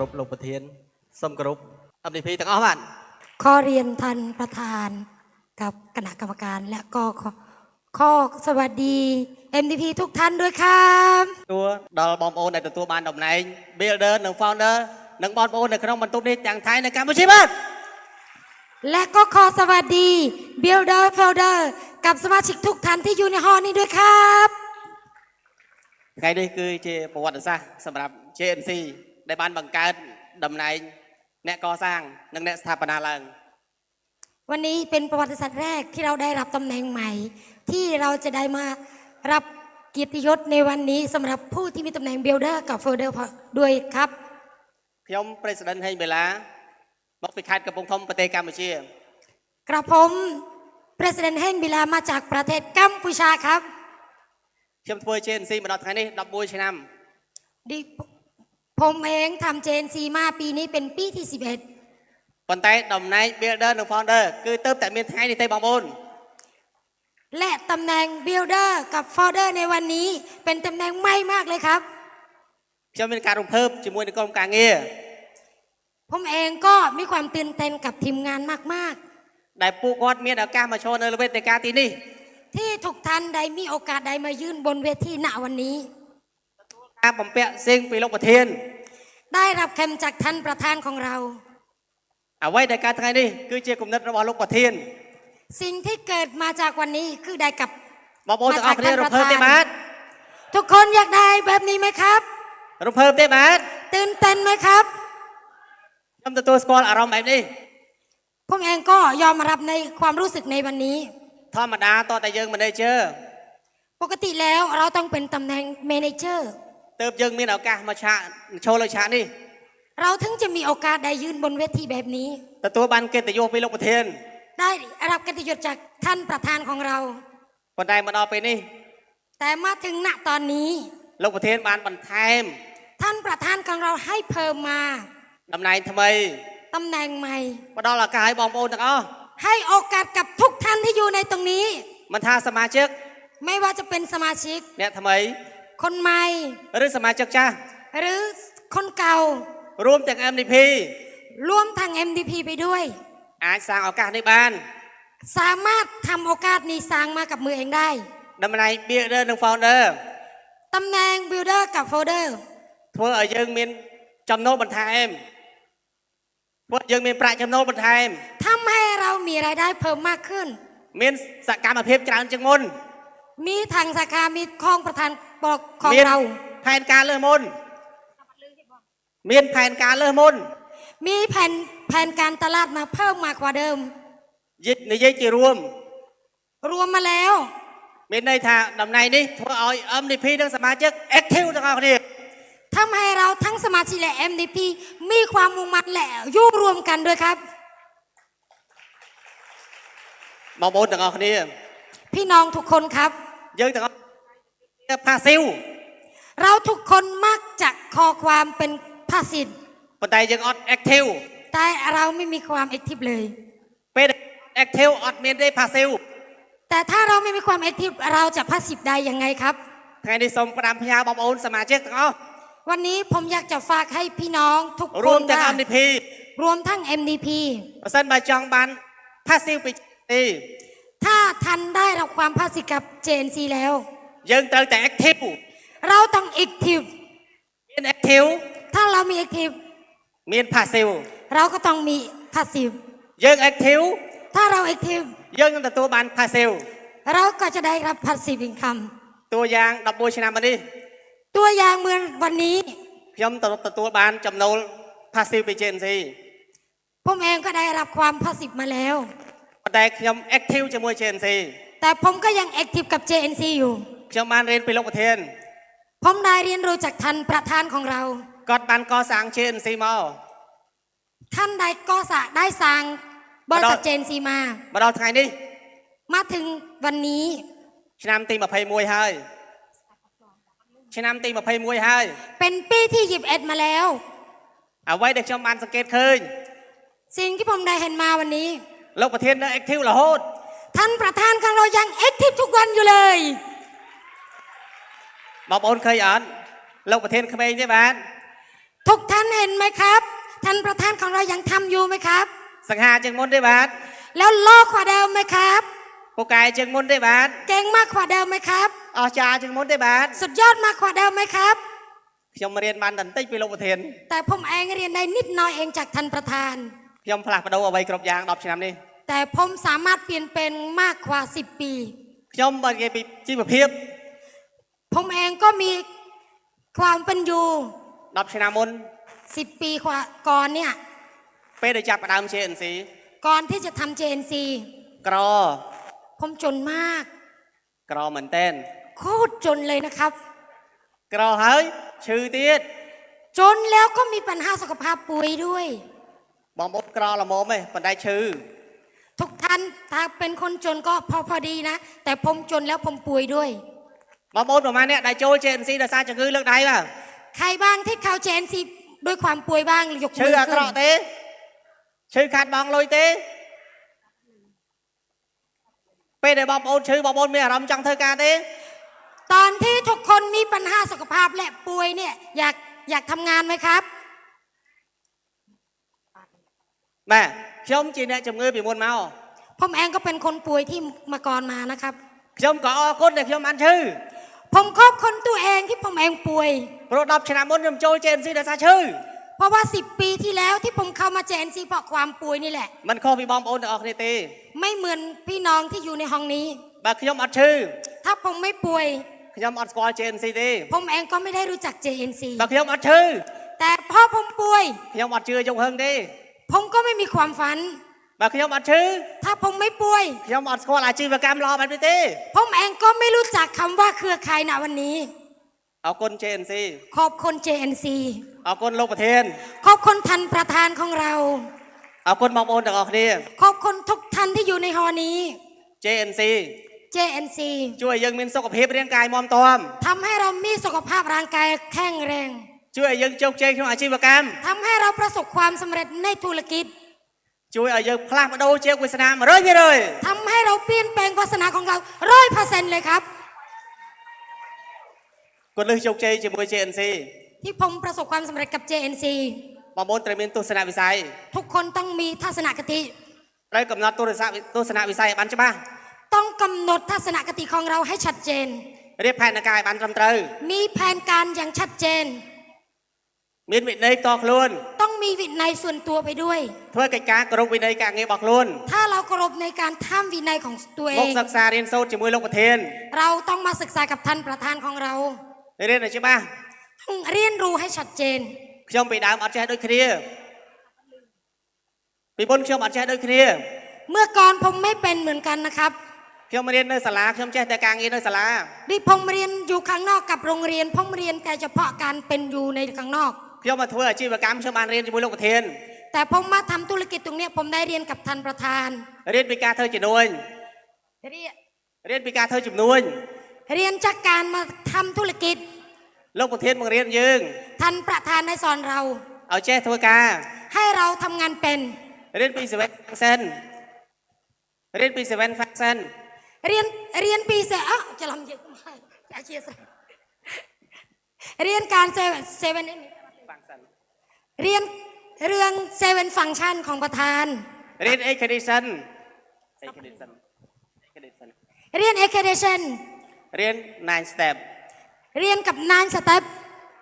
รบลงประเทศสมกรบอันดีพีตั้งอ้อมันข้อเรียนท่านประธานกับคณะกรรมการและก็ขอข้อสวัสดี MDP ทุกท่านด้วยครับตัวดอลบอมโอนในตัวบานดอกไหนเบลเดอร์หนึ่งฟาวเดอร์หนึ่งบอลโอนในขนมบรรทุกนี้จังไทยในการบูชิบันและก็ขอสวัสดีเบลเดอร์ฟลเดอร์กับสมาชิกทุกท่านที่อยู่ในห้องนี้ด้วยครับไงนี่คือเจประวัติศาสตร์สำหรับ JMC សាស្ត្រសម្រាប់ JNC ដែលបានបង្កើតតំណែងអ្នកកសាងនិងអ្នកស្ថាបនាឡើង วันนี้เป็นประวัติศาสตร์แรกที่เราได้รับตำแหน่งใหม่ ที่เราจะได้มารับเกียรติยศในวันนี้สำหรับผู้ที่มีตำแหน่ง Builder กับ Folder ด้วยครับ ខ្ញុំ President ហេងបេឡាមកពីខេត្តកំពង់ធំប្រទេសកម្ពុជា กระผม President เฮงบิลามาจากประเทศกัมพูชาครับ ខ្ញុំធ្វើ JNC មកដល់ថ្ងៃនេះ11ឆ្នាំ ดิ ผมเองทำเจนซีมาปีนี้เป็นปีที่ ប៉ុន្តែតំណែង builder និង founder គឺទៅតែមានថ្ងៃនេះទេបងប្អូន 11 และตำแหน่ง Builder กับ Folder ในวันนี้เป็นตำแหน่งใหม่มากเลยครับ ខ្ញុំមានការរំភើបជាមួយនឹងក្រុមការងារ ผมเองก็มีความตื่นเต้นกับทีมงานมาก ដែលពួកគាត់មានឱកាសមកចូលនៅលើវេទិកាទីនេះ ๆ ที่ทุกท่านได้มีโอกาสได้มายืนบนเวทีณวันนี้ ตาผมเปะเซ็งไปลงประเทศได้รับคำจากท่านประธานของเรา เอาไว้ในการทางนี้คือเจกุมนัดระหว่างลงประเทศสิ่งที่เกิดมาจากวันนี้คือได้กับมาโบจะเอาคะแราเพิ่มได้ไหมทุกคนอยากได้แบบนี้ไหมครับเราเพิ่มได้ไหมตื่นเต้นไหมครับยอมตัวสกอร์อารมณ์แบบนี้พวกเองก็ยอมรับในความรู้สึกในวันนี้ธรรมดาต่อแต่เยิงมันได้เจอ ปกติแล้วเราต้องเป็นตำแหน่งเมนเจอร์ เติบยังมีโอกาสมาชาโชว์เราชานี่เราถึงจะมีโอกาสได้ยืนบนเวทีแบบนี้ แต่ตัวบันเกตโยไปโลกประเทศได้รับเกติยศจากท่านประธานของเราคนใดมาเอาไปนี่ แต่มาถึงณตอนนี้โลกประเทศบานบันไทมท่านประธานของเราให้เพิ่มมาตำแหน่งทำไมตำแหน่งใหม่มาดอลกายบองโอนนะอ๋อให้โอกาสกับทุกท่านที่อยู่ในตรงนี้ มันทาสมาชิก ไม่ว่าจะเป็นสมาชิกเนี่ยทำไม คนใหม่ หรือสมาชิกจ้าหรือคนเก่ารวมถึง MDP รวมทาง MDP ไปด้วย อาจสร้างโอกาสในบ้าน สามารถทำโอกาสนี้สร้างมากับมือเองได้ดำไรเบียเดอร์หนึ่งโฟลเดอร์ตำแหน่งบิลเดอร์กับโฟลเดอร์เพื่อยังมีจำนวนบันทายเพื่อยังมีประจำนวนบันทามทำให้เรามีรายได้เพิ่มมากขึ้น มีสกามาเพิ่ปรายจังมุนมีทางสาขามีคลองประธาน ปกของมีเราแผนการเริ่มมุนมีแผนการเริ่มมุนมีแผนแผนการตลาดมาเพิ่มมากกว่าเดิมยึดในยัยจีรวม รวมมาแล้วมีในทางดำในนี่ทวอยเอ็มดีพีทั้งสมาชิกเอคทีทั้งเอาคนนี้ทำให้เราทั้งสมาชิกและ MDP มีความมุ่งมั่นและยุ่รวมกันด้วยครับมาบนต่างเอาคนนี้พี่น้องทุกคนครับ เยอะต่าง จะพาซิลเราทุกคนมักจะคอความเป็นภาซิตปไตยยังอดแอคทิวแต่เราไม่มีความแอคทิฟเลยเป็นแอคทิวอดเมนได้พาซิลแต่ถ้าเราไม่มีความแอคทิฟเราจะพาซิบได้ยังไงครับทางในสมประดามพยาบอมโอนสมาชิกเอาวันนี้ผมอยากจะฝากให้พี่น้องทุกคนรวมทั้ง MDP รวมทั้ง MDP เส้นบาจองบันพาซิลไปถ้าทันได้รับความพาซิกับเจนซีแล้ว យើងត្រូវតែ active เราต้องแอคทีฟ មាន active ถ้าเรามีแอคทีฟ មាន passive เราก็ต้องมีพาสซีฟ យើង active ถ้าเราแอคทีฟ យើងនឹងទទួលបាន passive เราก็จะได้รับพาสซีฟอินคัม តួយ៉ាង11ឆ្នាំមកនេះ ตัวอย่างเหมือนวันนี้ ខ្ញុំទទួលបានចំណូល passive ពី JNC ผมเองก็ได้รับความพาสซีฟมาแล้ว ប៉ុន្តែខ្ញុំ active ជាមួយ JNC แต่ผมก็ยังแอคทีฟกับ JNC อยู่ ខ្ញុំបានរៀនពីលោកប្រធាน ผมได้เรียนรู้จากท่านประธานของเรา គាត់បានកសាង JNC មក ท่านได้ก็สะได้สร้างบริษัท มาดอ JNC มา មកដល់ថ្ងៃនេះ มาถึงวันนี้ ឆ្នាំទី21ហើយឆ្នាំទី21ហើយ เป็นปีที่21มาแล้ว អ្វីដែលខ្ញុំបានសង្កេតឃើញ สิ่งที่ผมได้เห็นมาวันนี้ លោកប្រធាននៅ active រហូត ท่านประธานของเรายังแอคทีฟทุกวันอยู่เลย បងប្អូនឃើញអត់លោកប្រធានក្មេងទេបាទ ทุกท่านเห็นไหมครับ ท่านประธานของเรายังทำอยู่ไหมครับ สังหาจึงมุนได้บาท แล้วโลกกว่าเดิมไหมครับ ปูกายจึงมุนได้บาท เก่งมากกว่าเดิมไหมครับ อจาจึงมุนได้บาท สุดยอดมากกว่าเดิมไหมครับ ខ្ញុំมาเรียนបានតន្តិចពីលោកប្រធាន แต่ผมเองเรียนได้นิดหน้อยเองจากท่านประธาน ខ្ញុំផ្លាស់ប្ដូរអ្វីគ្រប់យ៉ាង10ឆ្នាំនេះ แต่ผมสามารถเปลี่ยนเป็นมากกว่า 10 ปี ខ្ញុំបើនិយាយពីជីវភាព ผมเองก็มีความเป็นอยู่ 10ឆ្នាំមុន 10 ปีกว่าก่อนเนี่ย ពេលដែលចាប់ផ្ដើម JNC ก่อนที่จะทำ JNC ក្រ ผมจนมาก ក្រមែនតែន โคตรจนเลยนะครับ ក្រហើយឈឺទៀត จนแล้วก็มีปัญหาสุขภาพป่วยด้วย បងប្អូនក្រល្មមទេប៉ុន្តែឈឺ ทุกท่านถ้าเป็นคนจนก็พอพอดีนะ แต่ผมจนแล้วผมป่วยด้วย បងប្អូនប្រហែលអ្នកដែលចូល JNC ដោយសារជំងឺលើកដៃបាទ ใครบ้างที่เข้า JNC ด้วยความป่วยบ้างยก ឈឺ มือ អាក្រ ขึ้ ក់ น ទេឈឺខាត់បងលុយទេពេលដែលបងប្អូនឈឺបងប្អូនមានអារម្មណ៍ចង់ធ្វើការទេ ตอนที่ทุกคนมีปัญหาสุขภาพและป่วยเนี่ยอยากอยากทำงานไหมครับ បាទខ្ញុំជាអ្នកជំងឺពីមុនមក ผมเองก็เป็นคนป่วยที่มาก่อนมานะครับ ខ្ញុំក៏អរគុណដែលខ្ញុំបានឈឺ ผมขอบคนตัวเองที่ผมเองป่วย ព្រោះ10ឆ្នាំមុនខ្ញុំចូល JNC ដោយសារឈឺ เพราะว่า 10 ปีที่แล้วที่ผมเข้ามา JNC เพราะความป่วยนี่แหละ มันខុសពីបងប្អូនទាំងអស់គ្នាទេ ไม่เหมือนพี่น้องที่อยู่ในห้องนี้ បើខ្ញុំអត់ឈឺ ถ้าผมไม่ป่วย ខ្ញុំអត់ស្គាល់ JNC ទេ ผมเองก็ไม่ได้รู้จัก JNC បើខ្ញុំអត់ឈឺ แต่พอผมป่วย ខ្ញុំអត់ជឿយងហឹងទេ ผมก็ไม่มีความฝัน បើខ្ញុំអត់ឈឺ ถ้าผมไม่ป่วย ខ្ញុំអត់ស្គាល់អាជីវកម្មល្អបែបនេះទេ ผมเองก็ไม่รู้จักคำว่าเครือข่ายณวันนี้ អរគុណ JNC ขอบคุณ JNC អរគុណលោកប្រធាន ขอบคุณท่านประธานของเรา អរគុណបងប្អូនទាំងអស់គ្នា ขอบคุณทุกท่านที่อยู่ในหอนี้ JNC JNC ជួយឲ្យយើងមានសុខភាពរាងកាយមាំទាំ ทำให้เรามีสุขภาพร่างกายแข็งแรง ជួយឲ្យយើងជោគជ័យក្នុងអាជីវកម្ម ทำให้เราประสบความสำเร็จในธุรกิจ ជួយឲ្យយើងផ្លាស់ប្ដូរជាវិសនា100% ทำให้เราเปลี่ยนแปลงวาสนาของเราร้อยเปอร์เซ็นต์เลยครับ គាត់លើសជោគជ័យជាមួយ JNC ที่ผมประสบความสำเร็จกับ JNC បងប្អូនត្រូវមានទស្សនវិស័យ ทุกคนต้องมีทัศนคติ ត្រូវកំណត់ទស្សនទស្សនវិស័យឲ្យបានច្បាស់ ต้องกำหนดทัศนคติของเราให้ชัดเจน រៀបផែនការឲ្យបានត្រឹមត្រូវ มีแผนการอย่างชัดเจน មានវិន័យផ្ទាល់ខ្លួន ต้อง มีวินัยส่วนตัวไปด้วย ធ្វើកិច្ចការគោរពវិน័យការងាររបស់ខ្លួន ถ้าเราเคารพในการทำวินัยของตัวเอ មក ง សិក្សារៀនសូត្រជាមួយលោកប្រធាន เราต้องมาศึกษากับท่านประธานของเรา រៀនឲ្យច្បាស់ ต้องเรียนรู้ให้ชัดเจน ខ្ញុំពីដើមអត់ចេះដូចគ្នាពីមុនខ្ញុំអត់ចេះដូចគ្នា เมื่อก่อนผมไม่เป็นเหมือนกันนะครับ ខ្ញុំរៀននៅសាលាខ្ញុំចេះតែការងារនៅសាលា ดิผมเรียนอยู่ข้างนอกกับโรงเรียนผมเรียนแต่เฉพาะการเป็นอยู่ในข้างนอก พี่มาทำอาชีพกรรมเชื่อมานเรียนจมูกลงกระเทนแต่ผมมาทำธุรกิจตรงนี้ผมได้เรียนกับท่านประธาน เรียนปีการเธอจำนวนเรียนเรียนปีการเธอจำนวนเรียนจากการมาทำธุรกิจโลกกระเทนมาเรียนยืงท่านประธานได้สอนเรา เอาเจ้ทวกาให้เราทำงานเป็น เรียนปีเซเว่นแฟกเซนเรียนปีเซเว่นแฟังเซนเรียนเรียนปีเซอ่จะลำเยอะมากอาเชียเรียนการเซเว่นเซเว่นนี่ เรียนเรื่องเซเว่นฟังชันของประธาน เรียนเอ็กเดชันเอ็กเดชันเอ็กเดชันเรียนเอ็กเคเดชันเรียนนายสเต็ปเรียนกับนายสเต็ป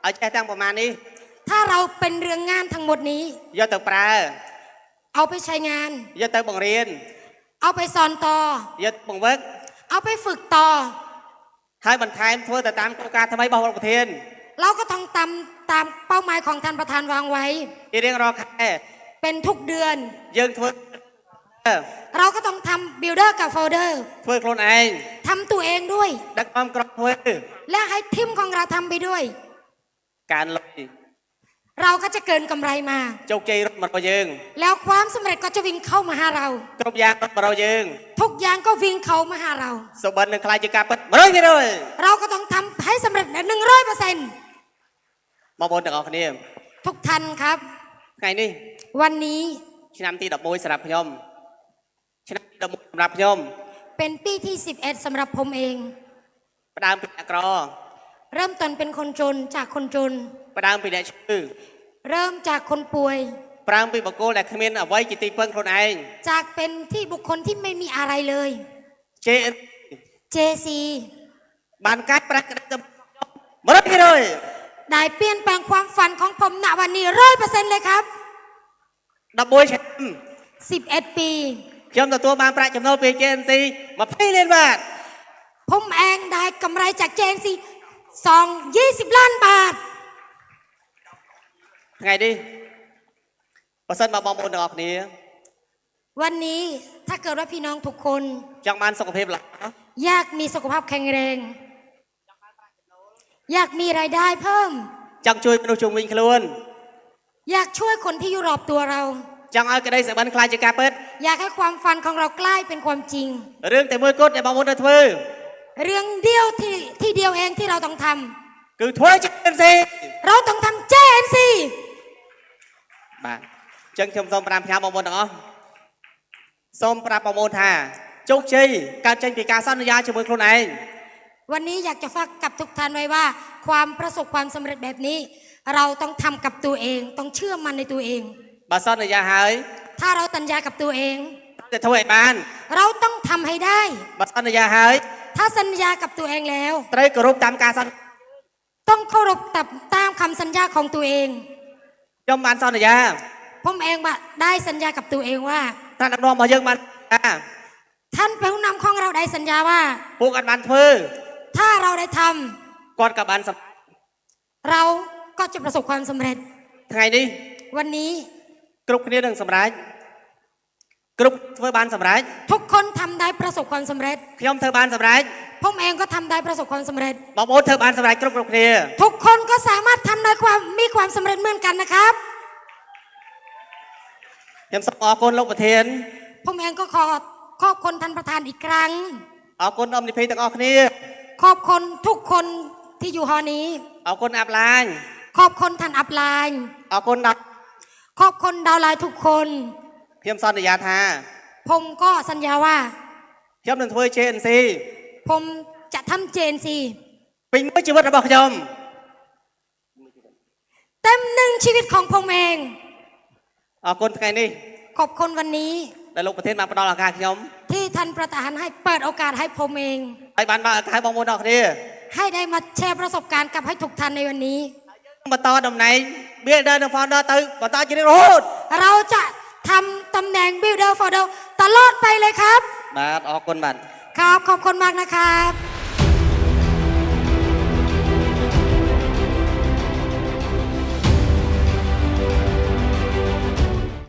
เอาใจตั้งประมาณนี้ ถ้าเราเป็นเรื่องงานทั้งหมดนี้ย่อเติปลาเอาไปใช้งานย่อเติบังเรียน เอาไปสอนต่อยออบังเวิร์กเอาไปฝึกต่อให้บรรทายทั่วแต่ตามโครงการทำไมบอกประเทศเราก็ต้องตำ ตามเป้าหมายของท่านประธานวางไว้ ជារៀងរាល់ខែ เป็นทุกเดือน យើងធ្វើ เราก็ต้องทำบิลเดอร์กับโฟลเดอร์ ធ្វើខ្លួនឯង ทำตัวเองด้วย ដឹកនាំក្រុមធ្វើ และให้ทีมของเราทำไปด้วย ការលុយ เราก็จะเกินกำไรมา ជោគជ័យរត់មករបស់យើង แล้วความสำเร็จก็จะวิ่งเข้ามาหาเรา គ្រប់យ៉ាងរត់មករបស់យើង ทุកอย่างก็วิ่งเข้ามาหาเรา សុបិននឹងខ្លាចជាការពិត100% เราก็ต้องทำให้สำเร็จหนึ่งร้อยเปอร์เซ็นต์ มาบนแต่กอาคนนี้ทุกท่านครับ ไงนี่วันนี้ชินำตีดับโบยสำหรับพยมชินำตีดับโบยสำหรับพยม เป็นปีที่ 11 สำหรับผมเอง ประดามปีนักรอ เริ่มต้นเป็นคนจนจากคนจน ประดามปีนักชื่อ เริ่มจากคนป่วย ประดามปีบกโกและขมิ้นเอาไว้จิตติเพิ่งคนเองจากเป็นที่บุคคลที่ไม่มีอะไรเลย เจเจซีบานการประกาศมารดกเลย ได้เปลี่ยนแปลงความฝันของผมณวันนี้ร้อยเปอร์เซ็นต์เลยครับ 11ឆ្នាំ 11 ปี ខ្ញុំទទួលបានប្រាក់ចំណូលពី JNC 20លានបាត ผมเองได้กำไรจาก JC สองยี่สิบล้านบาท ថ្ងៃនេះបើសិនមកបងប្អូនទាំងអស់គ្នា วันนี้ถ้าเกิดว่าพี่น้องทุกคน ចង់បានសុខភាពល្អ อยากมีสุขภาพแข็งแรง อยากมีรายได้เพิ่ม ចង់ជួយមនុស្សជុំវិញខ្លួន อยากช่วยคนที่อยู่รอบตัวเรา ចង់ឲ្យក្តីសុបិនខ្លាចជាការពិត อยากให้ความฝันของเราใกล้เป็นความจริง រឿងតែមួយគត់ដែលបងប្អូនត្រូវធ្វើ เรื่องเดียวที่ที่เดียวเองที่เราต้องทำ គឺធ្វើ JNC เราต้องทำ JNC បាទអញ្ចឹងខ្ញុំសូមប្រាំផ្ញើបងប្អូនទាំងអស់សូមប្រាប់បងប្អូនថាជោគជ័យកើតចេញពីការសន្យាជាមួយខ្លួនឯង วันนี้อยากจะฝากกับทุกท่านไว้ว่า ความประสบความสำเร็จแบบนี้ เราต้องทำกับตัวเอง ต้องเชื่อมันในตัวเองบาซอนระยะหายถ้าเราตัญญากับตัวเองจะถวายบ้าน เราต้องทำให้ได้บาซอนระยะหายถ้าสัญญากับตัวเองแล้วไตรกรุบตามการสัญต้องเคารพตับตามคำสัญญาของตัวเองยอมบานซอนระยะผมเองว่าได้สัญญากับตัวเองว่าท่านนักรองมาเยอะมันท่านเป็นผู้นำของเราได้สัญญาว่าพวกกันมันเพื่อ ถ้าเราได้ทำ គាត់ក៏បានសម្រេច เราก็จะประสบความสำเร็จ ថ្ងៃនេះ วันนี้ គ្រប់គ្នានឹងសម្រេចគ្រប់ធ្វើបានសម្រេច ทุกคนทำได้ประสบความสำเร็จ ខ្ញុំធ្វើបានសម្រេច ผมเองก็ทำได้ประสบความสำเร็จ បងប្អូនធ្វើបានសម្រេចគ្រប់គ្រប់គ្នា ทุกคนก็สามารถทำได้ความมีความสำเร็จเหมือนกันนะครับ ខ្ញុំសូមអរគុណលោកប្រធាន ผมเองก็ขอขอบคุณท่านประธานอีกครั้ง អរគុណអមនិភ័យទាំងអស់គ្នា ขอบคนทุกคนที่อยู่หอนี้ เอาคนอับลายขอบคนท่านอับลายเอาคนดักขอบคนดาวไลน์ทุกคน เพียมซอนญาทาผมก็สัญญาว่า เพียมนันทวยเจนซีผมจะทำเจนซีเป็นมือชีวิตระบอกยมเต็มหนึ่งชีวิตของผมเอง เอาคนไงนี่ขอบคนวันนี้ ដែលលោកប្រធានបានផ្ដល់ឱកាសខ្ញុំ ที่ท่านประธานให้เปิดโอกาสให้ผมเอง ហើយបានបើកឱកាសឲ្យបងប្អូនទាំងអស់គ្នា ให้ได้มาแชร์ประสบการณ์กับให้ทุกท่านในวันนี้ បន្តតំណែង Builder និង Founder ទៅបន្តជារៀងរហូត เราจะทำตำแหน่ง Builder for the ตลอดไปเลยครับ បាទអរគុណបាទ ครับ ขอบคุณมากนะครับ